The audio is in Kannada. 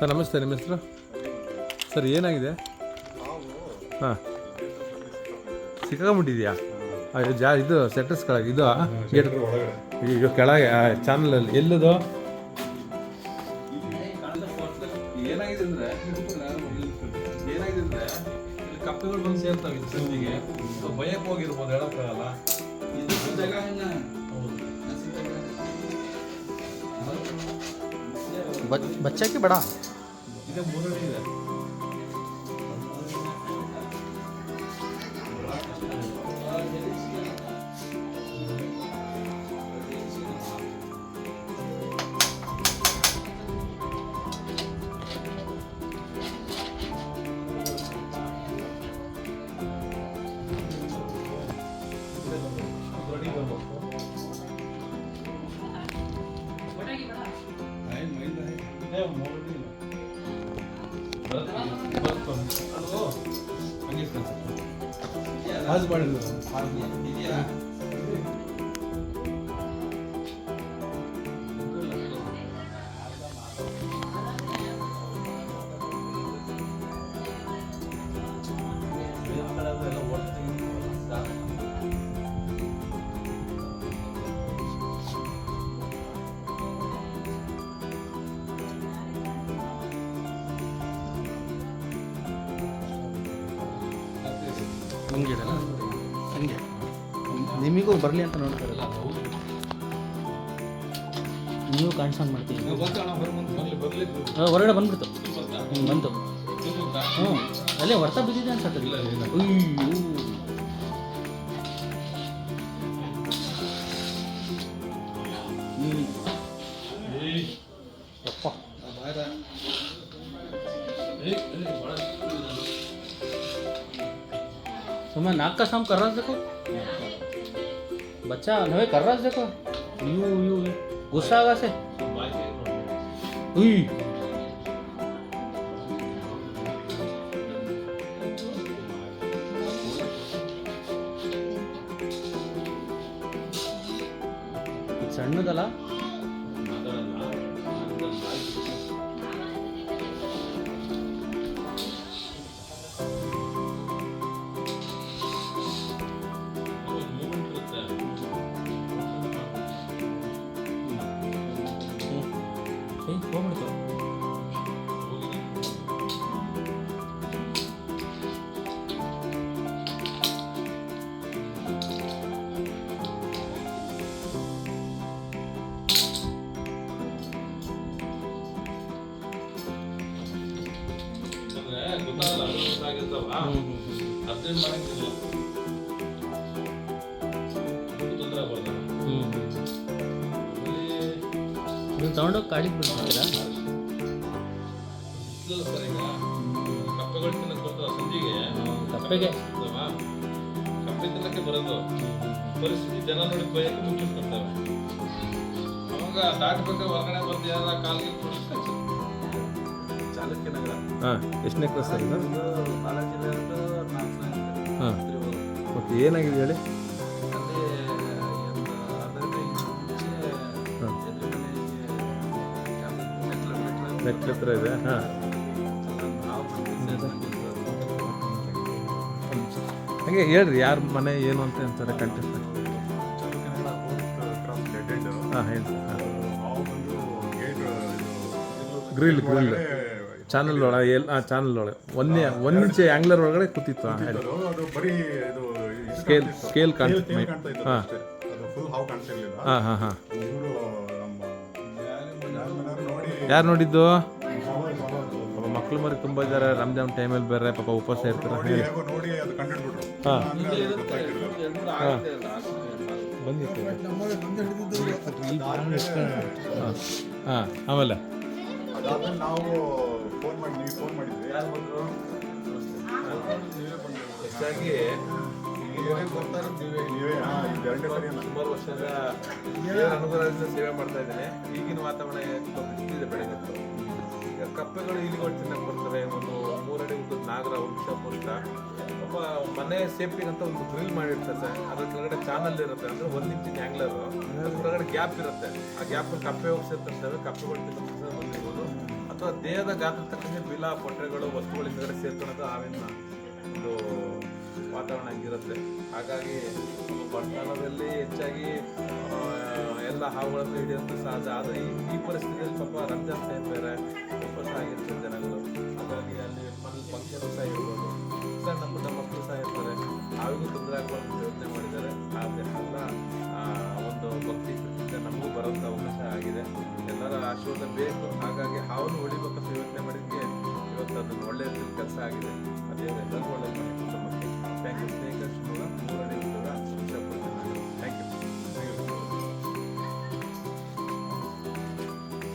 ಸರ್ ನಮಸ್ತೆ ನಿಮ್ಮ ಹೆಸರು ಸರ್ ಏನಾಗಿದೆ ಹಾಂ ಸಿಕ್ಕಾಕೊಂಬಿಟ್ಟಿದ್ಯಾ ಅಯ್ಯೋ ಜಾ ಇದು ಸೆಟರ್ಸ್ ಕೆಳಗೆ ಇದು ಗೇಟ್ ಈಗ ಕೆಳಗೆ ಚಾನಲಲ್ಲಿ ಎಲ್ಲದು ಏನಾಗಿದೆ ಅಂದರೆ ಏನಾಗಿದೆ ಅಂದರೆ ಇಲ್ಲಿ ಕಪ್ಪೆಗಳು ಬಂದು ಸೇರ್ತಾವೆ ಇಲ್ಲಿ ಸಂಧಿಗೆ ಭಯಕ್ಕೆ ಹೋಗಿರ್ಬೋದು ಹೇಳೋಕ್ಕಾಗಲ್ಲ ಇದು बच्चा के बड़ा ಇದೆ ಮೂರನೇ ಇದೆ आज बाळ ಇಡಲ್ಲ ಹಂಗೆ. ನಿಮಗೂ ಬರಲಿ ಅಂತ ನೋಡ್ತಾರಲ್ಲ ನೀವು ಕಾಣಿಸಂಗ್ ಮಾಡ್ತೀವಿ ಹೊರಗಡೆ ಬಂದ್ಬಿಡ್ತು. ಹ್ಞೂ ಬಂತು. ಹ್ಞೂ ಅಲ್ಲೇ ಹೊರ್ತಾ ಬಿದ್ದಿದೆ ಅನ್ಸತ್ತೆ. ಅಯ್ಯೋ. सुबह नाक का शाम कर रहा देखो बच्चा नवे कर रहा देखो यू यू यू गुस्सा आगा से उई ಇದ್ ಸಣ್ಣದಲ್ಲ ನೀವು ತಗೊಂಡೋಗಿ ಕಾಡಿಗೆ ಬಿಡ್ತೀರಾ ಕಪ್ಪೆಗಳು ತಿನ್ನಕ್ ಬರ್ತಾವ ಸಂಜೆಗೆ ಕಪ್ಪೆಗೆ? ಕಪ್ಪೆ ತಿನ್ನಕ್ಕೆ ಬರೋದು. ಪರಿಸ್ಥಿತಿ ಜನ ನೋಡಿ ಬಯಕ್ಕೆ ಮುಚ್ಚಿಸ್ಕೊಳ್ತವೆ ಅವಾಗ ದಾಟ್ಬೇಕು ಹೊರಗಡೆ ಬಂದು ಯಾರ ಕಾಲಿಗೆ ಚಾಲುಕ್ಯ ನಗರ ಹಾಂ ಎಷ್ಟನೇ ಕ್ಲಾಸ್ ಆಗಿದೆ ಹಾಂ. ಮತ್ತೆ ಏನಾಗಿದೆ ಹೇಳಿ? ಹತ್ರ ಇದೆ. ಹಾಂ. ಹಾಗೆ ಹೇಳ್ರಿ ಯಾರ ಮನೆ ಏನು ಅಂತ ಅಂತಾರೆ ಕಂಟೆಸ್ಟ್ ಹಾಂ ಹೇಳಿ ಗ್ರಿಲ್ ಗ್ರಿಲ್ ಚಾನಲ್ ಒಳಗೆ ಎಲ್ಲ ಚಾನಲ್ ಒಳಗೆ ಒಂದೇ ಒಂದು ಇಂಚೆ ಆಂಗ್ಲರ್ ಒಳಗಡೆ ಕೂತಿತ್ತು ಹಾಂ ಹೇಳಿ ಅದು ಬರೀ ಇದು ಸ್ಕೇಲ್ ಸ್ಕೇಲ್ ಕಾಣ್ತಾ ಇತ್ತು ಹಾಂ. ಅದು ಫುಲ್ ಹಾವು ಕಾಣಿಸಿರ್ಲಿಲ್ಲ ಹಾಂ ಹಾಂ ಹಾಂ. ಇವರು ನಮ್ಮ ಯಾರ್ ಮನೆಯವ್ರು ನೋಡಿ. ಯಾರು ನೋಡಿದ್ದು? ಪಾಪ ಮಕ್ಳು ಮರಿ ತುಂಬ ಇದ್ದಾರೆ ರಂಜಾನ್ ಟೈಮಲ್ಲಿ ಬೇರೆ ಪಾಪ ಉಪವಾಸ ಇರ್ತಾರೆ. ನೋಡಿ ಹೇಗೋ ನೋಡಿ ಅದು ಕಂಡಿಡ್ಬಿಟ್ರು. ಹಾಂ. ಆಮೇಲೆ ಅದು ಗೊತ್ತಾಗಿರ್ಲಿಲ್ಲ. ಹಾಂ. ಬಂದಿತ್ತು. ಹಾಂ. ಹಾಂ ಆಮೇಲೆ? ಅದಾದ್ಮೇಲೆ ನಾವು ಫೋನ್ ಮಾಡಿ ನೀವು ಫೋನ್ ಮಾಡಿದ್ವಿ ಹೆಚ್ಚಾಗಿ ನೀವೇ ಹಾ, ನೀವೇ ಎರಡನೇ ಬಾರಿ. ಸುಮಾರು ವರ್ಷದ ಅನುಭವದಿಂದ ಸೇವೆ ಮಾಡ್ತಾ ಇದ್ದೇನೆ. ಈಗಿನ ವಾತಾವರಣ ಇದೆ ಬೆಳಗ್ಗೆ ಈಗ ಕಪ್ಪೆಗಳು ಇಲಿಗಳು ತಿನ್ನಕ್ಕೆ ಬರ್ತವೆ ಒಂದು ಮೂರಡಿ ಉದ್ದದ ನಾಗರ ವೃಕ್ಷ ಪುಷ್ಟ ಒಬ್ಬ ಮನೆ ಸೇಫ್ಟಿಗಂತ ಅಂತ ಒಂದು ಗ್ರಿಲ್ ಮಾಡಿರ್ತಾರೆ ಸರ್. ಅದ್ರ ಕೆಳಗಡೆ ಚಾನಲ್ ಇರುತ್ತೆ ಅಂದ್ರೆ ಒಂದು ಇಂಚಿನ ಆಂಗ್ಲರ್ ಅದ್ರ ಕೆಳಗಡೆ ಗ್ಯಾಪ್ ಇರುತ್ತೆ. ಆ ಗ್ಯಾಪ್ ಕಪ್ಪೆ ಹೋಗ್ಸಿರ್ತವೆ ಕಪ್ಪೆಗಳು ತಿನ್ನಕ್ಕೆ ಒಂದು ದೇಹದ ಗಾತ್ರ ತಕ್ಕಂತೆ ಬಿಲ ಪೊಟ್ರೆಗಳು ವಸ್ತುಗಳು ಹಿಂದ್ಗಡೆ ಸೇರ್ಕೊಳ್ಳೋದು ಆವಿನ ಒಂದು ವಾತಾವರಣ ಹಂಗಿರುತ್ತೆ ಹಾಗಾಗಿ ಬಡತನದಲ್ಲಿ ಹೆಚ್ಚಾಗಿ ಎಲ್ಲ ಹಾವುಗಳನ್ನು ಹಿಡಿಯೋದು ಸಹಜ. ಆದರೆ ಈ ಈ ಪರಿಸ್ಥಿತಿಯಲ್ಲಿ ಸ್ವಲ್ಪ ರಂಜಾನ್ ಟೈಮ್ ಬೇರೆ ಉಪವಾಸ ಆಗಿರ್ತಾರೆ ಜನಗಳು. ಹಾಗಾಗಿ ಅಲ್ಲಿ ಮನೇಲಿ ಫಂಕ್ಷನ್ ಸಹ ಇರ್ಬೋದು. ಸಣ್ಣ ಪುಟ್ಟ ಮಕ್ಕಳು ಸಹ ಇರ್ತಾರೆ. ಹಾವಿಗೂ ತೊಂದರೆ ಆಗಬಾರ್ದು ಯೋಚನೆ ಮಾಡಿದ್ದಾರೆ. ಆಶೀರ್ವಾದ ಬೇಕು. ಹಾಗಾಗಿ ಅವನು ಉಳಿಬೇಕಂತ ಯೋಚನೆ ಮಾಡಿದ್ದೆ ಇವತ್ತು ಅದನ್ನು ಒಳ್ಳೆಯ ಕೆಲಸ ಆಗಿದೆ. ಅದೇ ಎಲ್ಲರೂ ಒಳ್ಳೆಯ ಥ್ಯಾಂಕ್ ಯು ಸ್ನೇಹಿತರು